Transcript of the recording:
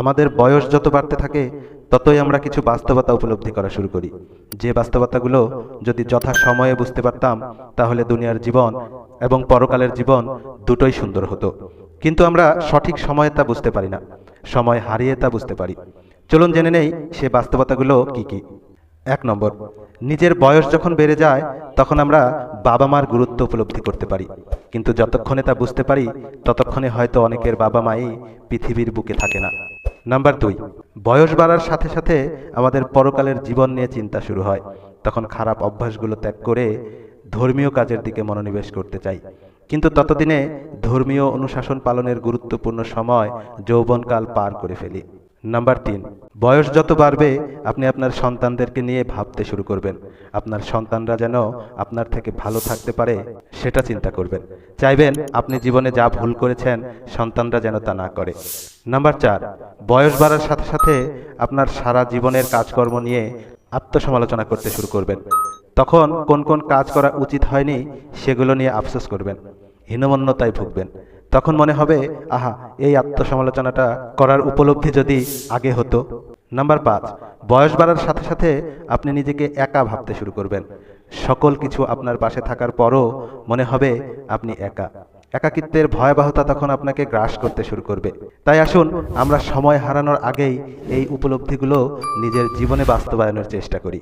আমাদের বয়স যত বাড়তে থাকে, ততই আমরা কিছু বাস্তবতা উপলব্ধি করা শুরু করি। যে বাস্তবতাগুলো যদি যথা সময়ে বুঝতে পারতাম, তাহলে দুনিয়ার জীবন এবং পরকালের জীবন দুটোই সুন্দর হতো। কিন্তু আমরা সঠিক সময়ে তা বুঝতে পারি না, সময় হারিয়ে তা বুঝতে পারি। চলুন জেনে নেই সে বাস্তবতাগুলো কি কি। এক নম্বর, নিজের বয়স যখন বেড়ে যায়, তখন আমরা বাবা মার গুরুত্ব উপলব্ধি করতে পারি। কিন্তু যতক্ষণে তা বুঝতে পারি, ততক্ষণে হয়তো অনেকের বাবা মাই পৃথিবীর বুকে থাকে না। নাম্বার দুই, বয়স বাড়ার সাথে সাথে আমাদের পরকালের জীবন নিয়ে চিন্তা শুরু হয়। তখন খারাপ অভ্যাসগুলো ত্যাগ করে ধর্মীয় কাজের দিকে মনোনিবেশ করতে চাই। কিন্তু ততদিনে ধর্মীয় অনুশাসন পালনের গুরুত্বপূর্ণ সময় যৌবনকাল পার করে ফেলি। নাম্বার তিন, বয়স যত বাড়বে, আপনি আপনার সন্তানদেরকে নিয়ে ভাবতে শুরু করবেন। আপনার সন্তানরা যেন আপনার থেকে ভালো থাকতে পারে, সেটা চিন্তা করবেন। চাইবেন আপনি জীবনে যা ভুল করেছেন, সন্তানরা যেন তা না করে। নাম্বার চার, বয়স বাড়ার সাথে সাথে আপনার সারা জীবনের কাজকর্ম নিয়ে আত্মসমালোচনা করতে শুরু করবেন। তখন কোন কোন কাজ করা উচিত হয়নি, সেগুলো নিয়ে আফসোস করবেন। হীনমন্যতায় ভুগবেন। তখন মনে হবে, আহা, এই আত্মসমালোচনাটা করার উপলব্ধি যদি আগে হতো। নাম্বার পাঁচ, বয়স বাড়ার সাথে সাথে আপনি নিজেকে একা ভাবতে শুরু করবেন। সকল কিছু আপনার পাশে থাকার পরও মনে হবে আপনি একা। একাকিত্বের ভয়াবহতা তখন আপনাকে গ্রাস করতে শুরু করবে। তাই আসুন, আমরা সময় হারানোর আগেই এই উপলব্ধিগুলো নিজের জীবনে বাস্তবায়নের চেষ্টা করি।